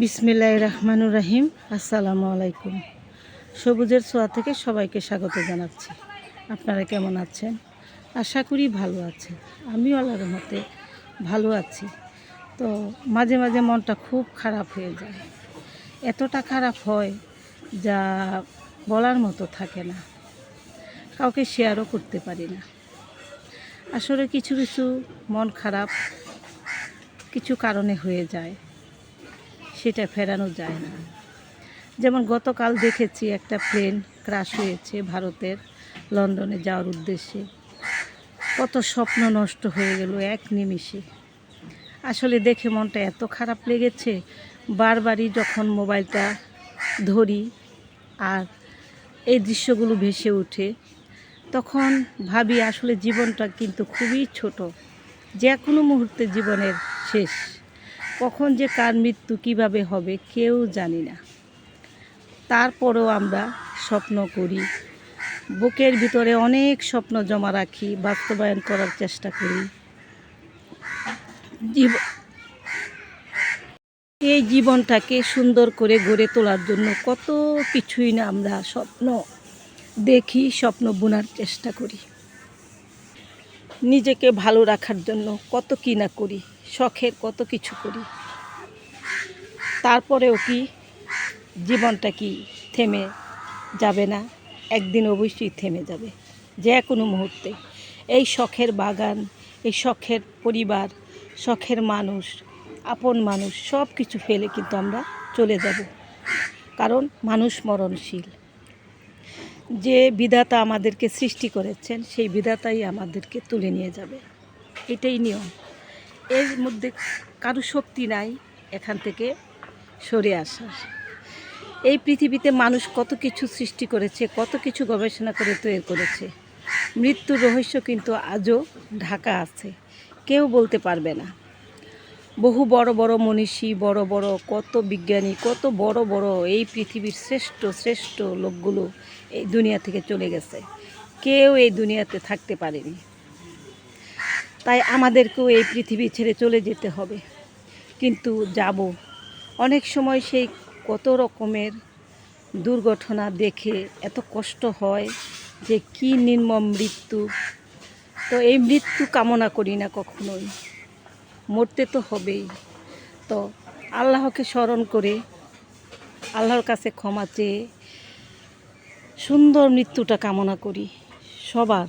বিসমিল্লাহ রহমানুর রাহিম। আসসালামু আলাইকুম। সবুজের ছোঁয়া থেকে সবাইকে স্বাগত জানাচ্ছি। আপনারা কেমন আছেন? আশা করি ভালো আছেন। আমিও আল্লাহর মতে ভালো আছি। তো মাঝে মাঝে মনটা খুব খারাপ হয়ে যায়। এতটা খারাপ হয় যা বলার মতো থাকে না। কাউকে শেয়ারও করতে পারি না। আসলে কিছু কিছু মন খারাপ কিছু কারণে হয়ে যায়। সেটা ফেরানো যায় না। যেমন গতকাল দেখেছি একটা প্লেন ক্রাশ হয়েছে ভারতের লন্ডনে যাওয়ার উদ্দেশ্যে। কত স্বপ্ন নষ্ট হয়ে গেল এক নিমিষে। আসলে দেখে মনটা এত খারাপ লেগেছে, বারবারই যখন মোবাইলটা ধরি আর এই দৃশ্যগুলো ভেসে ওঠে, তখন ভাবি আসলে জীবনটা কিন্তু খুবই ছোট। যে কোনো মুহূর্তে জীবনের শেষ। কখন যে কার মৃত্যু কীভাবে হবে কেউ জানি না। তারপরেও আমরা স্বপ্ন করি। বুকের ভিতরে অনেক স্বপ্ন জমা রাখি, বাস্তবায়ন করার চেষ্টা করি। এই জীবনটাকে সুন্দর করে গড়ে তোলার জন্য কত কিছুই না আমরা স্বপ্ন দেখি, স্বপ্ন বোনার চেষ্টা করি। নিজেকে ভালো রাখার জন্য কত কি না করি, শখের কত কিছু করি। তারপরেও কি, জীবনটা কি থেমে যাবে না? একদিন অবশ্যই থেমে যাবে, যে কোনো মুহূর্তে। এই শখের বাগান, এই শখের পরিবার, শখের মানুষ, আপন মানুষ সব কিছু ফেলে কিন্তু আমরা চলে যাব। কারণ মানুষ মরণশীল। যে বিধাতা আমাদেরকে সৃষ্টি করেছেন, সেই বিধাতাই আমাদেরকে তুলে নিয়ে যাবে। এটাই নিয়ম। এর মধ্যে কারও শক্তি নাই এখান থেকে সরে আসার। এই পৃথিবীতে মানুষ কত কিছু সৃষ্টি করেছে, কত কিছু গবেষণা করে তৈরি করেছে। মৃত্যুর রহস্য কিন্তু আজও ঢাকা আছে। কেউ বলতে পারবে না। বহু বড় বড় মনীষী, বড় বড়, কত বিজ্ঞানী, কত বড় বড় এই পৃথিবীর শ্রেষ্ঠ শ্রেষ্ঠ লোকগুলো এই দুনিয়া থেকে চলে গেছে। কেউ এই দুনিয়াতে থাকতে পারেনি। তাই আমাদেরকেও এই পৃথিবী ছেড়ে চলে যেতে হবে। কিন্তু যাব। অনেক সময় সেই কত রকমের দুর্ঘটনা দেখে এত কষ্ট হয় যে কি নির্মম মৃত্যু। তো এই মৃত্যু কামনা করি না কখনোই। মরতে তো হবেই। তো আল্লাহকে স্মরণ করে আল্লাহর কাছে ক্ষমা চেয়ে সুন্দর মৃত্যুটা কামনা করি। সবার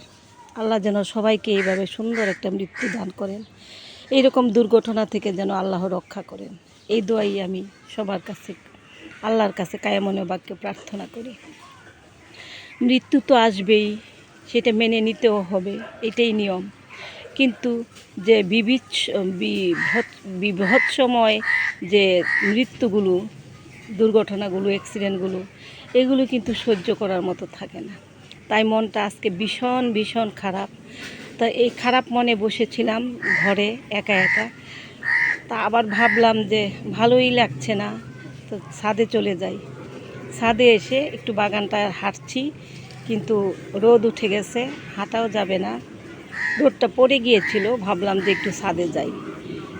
আল্লাহ যেন সবাইকে এইভাবে সুন্দর একটা মৃত্যু দান করেন। এইরকম দুর্ঘটনা থেকে যেন আল্লাহ রক্ষা করেন। এই দোয়াই আমি সবার কাছে, আল্লাহর কাছে কায়ামনে বাক্য প্রার্থনা করি। মৃত্যু তো আসবেই, সেটা মেনে নিতেও হবে, এটাই নিয়ম। কিন্তু যে বিবিচ্ছ বিভৎসময় যে মৃত্যুগুলো, দুর্ঘটনাগুলো অ্যাক্সিডেন্টগুলো এগুলো কিন্তু সহ্য করার মতো থাকে না। তাই মনটা আজকে ভীষণ ভীষণ খারাপ। তা এই খারাপ মনে বসেছিলাম ঘরে একা একা। তা আবার ভাবলাম যে ভালোই লাগছে না, তো ছাদে চলে যাই। ছাদে এসে একটু বাগানটা হাঁটছি, কিন্তু রোদ উঠে গেছে, হাঁটাও যাবে না। রোদটা পড়ে গিয়েছিল, ভাবলাম যে একটু ছাদে যাই।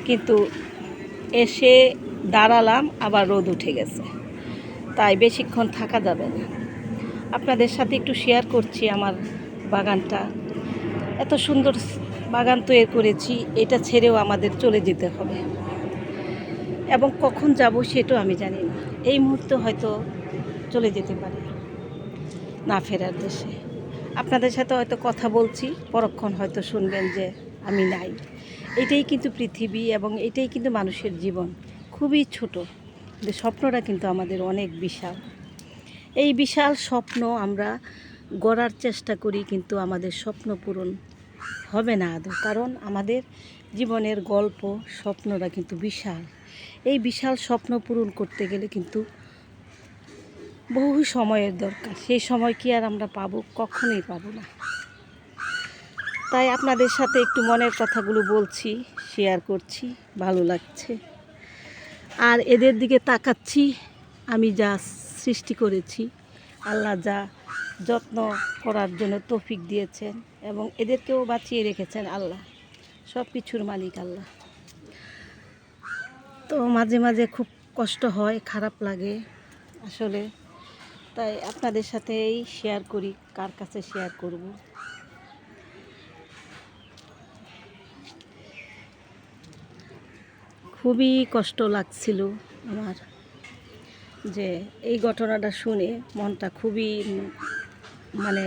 কিন্তু এসে দাঁড়ালাম, আবার রোদ উঠে গেছে। তাই বেশিক্ষণ থাকা যাবে না। আপনাদের সাথে একটু শেয়ার করছি আমার বাগানটা। এত সুন্দর বাগান তৈরি করেছি, এটা ছেড়েও আমাদের চলে যেতে হবে। এবং কখন যাব সেটাও আমি জানি না। এই মুহূর্তে হয়তো চলে যেতে পারি না ফেরার দেশে। আপনাদের সাথে হয়তো কথা বলছি, পরক্ষণ হয়তো শুনবেন যে আমি নাই। এটাই কিন্তু পৃথিবী এবং এটাই কিন্তু মানুষের জীবন। খুবই ছোট। কিন্তু স্বপ্নটা কিন্তু আমাদের অনেক বিশাল। এই বিশাল স্বপ্ন আমরা গড়ার চেষ্টা করি, কিন্তু আমাদের স্বপ্ন পূরণ হবে না আদৌ। কারণ আমাদের জীবনের গল্প স্বপ্নটা কিন্তু বিশাল। এই বিশাল স্বপ্ন পূরণ করতে গেলে কিন্তু বহু সময়ের দরকার। সেই সময় কি আর আমরা পাবো? কখনোই পাবো না। তাই আপনাদের সাথে একটু মনের কথাগুলো বলছি শেয়ার করছি, ভালো লাগছে। আর এদের দিকে তাকাচ্ছি, আমি যা সৃষ্টি করেছি, আল্লাহ যা যত্ন করার জন্য তৌফিক দিয়েছেন এবং এদেরকেও বাঁচিয়ে রেখেছেন আল্লাহ। সব কিছুর মালিক আল্লাহ। তো মাঝে মাঝে খুব কষ্ট হয়, খারাপ লাগে। আসলে তাই আপনাদের সাথেই শেয়ার করি, কার কাছে শেয়ার করব। খুবই কষ্ট লাগছিল আমার যে এই ঘটনাটা শুনে মনটা খুবই মানে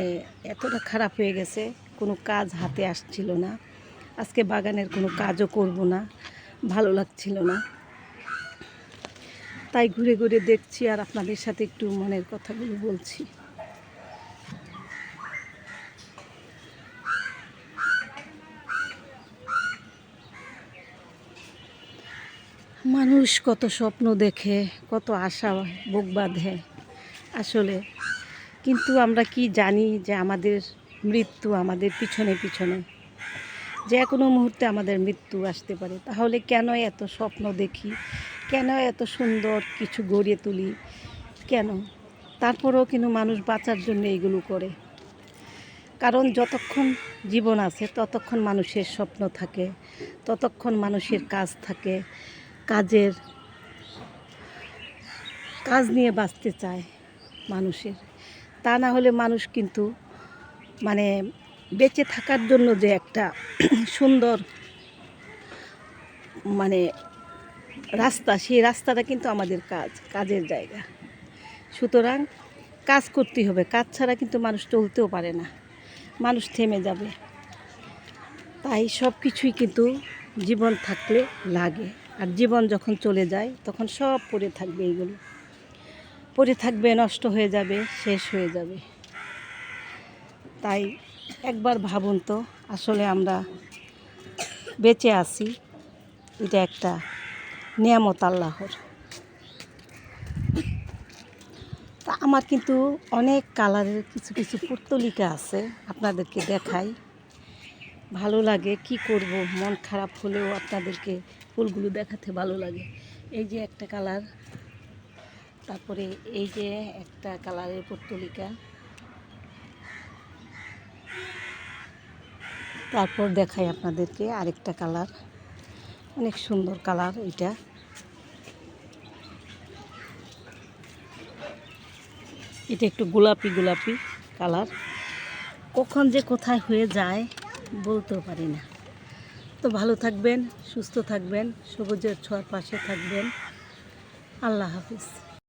এতটা খারাপ হয়ে গেছে, কোনো কাজ হাতে আসছিল না। আজকে বাগানের কোনো কাজও করব না, ভালো লাগছিল না। তাই ঘুরে ঘুরে দেখছি আর আপনাদের সাথে একটু মনের কথাগুলো বলছি। মানুষ কত স্বপ্ন দেখে, কত আশা বুক বাঁধে আসলে। কিন্তু আমরা কি জানি যে আমাদের মৃত্যু আমাদের পিছনে পিছনে। যে কোনো মুহূর্তে আমাদের মৃত্যু আসতে পারে। তাহলে কেন এত স্বপ্ন দেখি? কেন এত সুন্দর কিছু গড়িয়ে তুলি? কেন? তারপরেও কিন্তু মানুষ বাঁচার জন্য এইগুলো করে। কারণ যতক্ষণ জীবন আছে, ততক্ষণ মানুষের স্বপ্ন থাকে, ততক্ষণ মানুষের কাজ থাকে, কাজের কাজ নিয়ে বাঁচতে চায় মানুষের। তা না হলে মানুষ কিন্তু মানে বেঁচে থাকার জন্য যে একটা সুন্দর মানে রাস্তা, সেই রাস্তাটা কিন্তু আমাদের কাজ, কাজের জায়গা। সুতরাং কাজ করতেই হবে। কাজ ছাড়া কিন্তু মানুষ চলতেও পারে না। মানুষ থেমে যাবে। তাই সব কিছুই কিন্তু জীবন থাকলে লাগে। আর জীবন যখন চলে যায়, তখন সব পড়ে থাকবে এইগুলো। পড়ে থাকবে, নষ্ট হয়ে যাবে, শেষ হয়ে যাবে। তাই একবার ভাবুন তো, আসলে আমরা বেঁচে আছি, এটা একটা নিয়ামত আল্লাহর। তা আমার কিন্তু অনেক কালারের কিছু কিছু পুর্তলিকা আছে, আপনাদেরকে দেখাই। ভালো লাগে, কি করব? মন খারাপ হলেও আপনাদেরকে ফুলগুলো দেখাতে ভালো লাগে। এই যে একটা কালার, তারপরে এই যে একটা কালারের পুর্তলিকা। তারপর দেখাই আপনাদেরকে আরেকটা কালার। অনেক সুন্দর কালার এটা। এটা একটু গোলাপি গোলাপি কালার। কখন যে কোথায় হয়ে যায় বলতেও পারি না। তো ভালো থাকবেন, সুস্থ থাকবেন, সবুজের ছোঁয়ার পাশে থাকবেন। আল্লাহ হাফিজ।